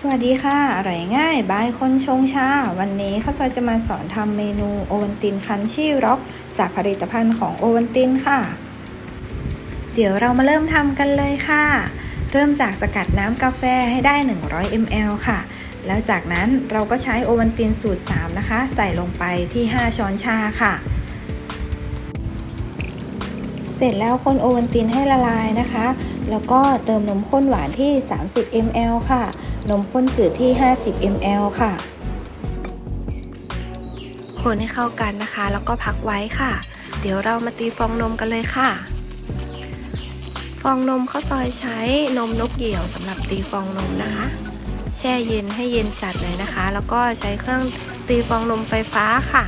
สวัสดีค่ะ อร่อยง่ายบายคนชงชา วันนี้ข้าวซอยจะมาสอนทำเมนูโอวันตินคันชี่ร็อก จากผลิตภัณฑ์ของโอวันตินค่ะ เดี๋ยวเรามาเริ่มทำกันเลยค่ะ เริ่มจากสกัดน้ำกาแฟให้ได้ 100 ml ค่ะ แล้วจากนั้นเราก็ใช้โอวันตินสูตร 3 นะคะ ใส่ลงไปที่ 5 ช้อนชาค่ะ เสร็จแล้วคนโอวันตินให้ละลายนะคะ แล้วก็เติมนมข้นหวานที่ 30 ml ค่ะ นมข้นจืดที่ 50 ml ค่ะ คนให้เข้ากันนะคะ แล้วก็พักไว้ค่ะ เดี๋ยวเรามาตีฟองนมกันเลยค่ะ ฟองนมข้าวซอยใช้นมนกเหยี่ยวสำหรับตีฟองนมนะคะ แช่เย็นให้เย็นจัดเลยนะคะ แล้วก็ใช้เครื่องตีฟองนมไฟฟ้าค่ะ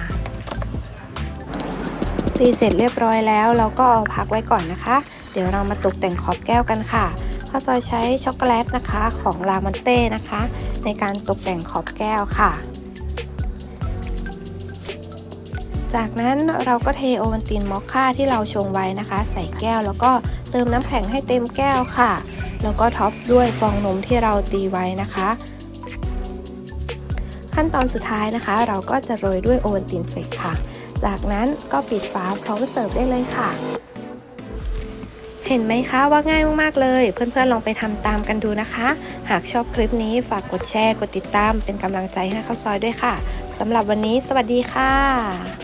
ตีเสร็จเรียบร้อยแล้ว เราก็เอาพักไว้ก่อนนะคะ เดี๋ยวเรามาตกแต่งขอบแก้วกันค่ะข้าวซอยใช้ช็อกโกแลตนะคะของลามอนเต้นะคะ ในการตกแต่งขอบแก้วค่ะ จากนั้นเราก็เทโอวัลตินมอคค่าที่เราชงไว้นะคะ ใส่แก้วแล้วก็เติมน้ำแข็งให้เต็มแก้วค่ะ แล้วก็ท็อปด้วยฟองนมที่เราตีไว้นะคะขั้นตอนสุดท้ายนะคะ เราก็จะโรยด้วยโอวัลตินเฟกค่ะ จากนั้นก็ปิดฝาพร้อมเสิร์ฟได้เลยค่ะ เห็นไหมคะว่าง่ายมากๆเลย เพื่อนๆลองไปทำตามกันดูนะคะ หากชอบคลิปนี้ฝากกดแชร์ กดติดตามเป็นกำลังใจให้ข้าวซอยด้วยค่ะสำหรับวันนี้ สวัสดีค่ะ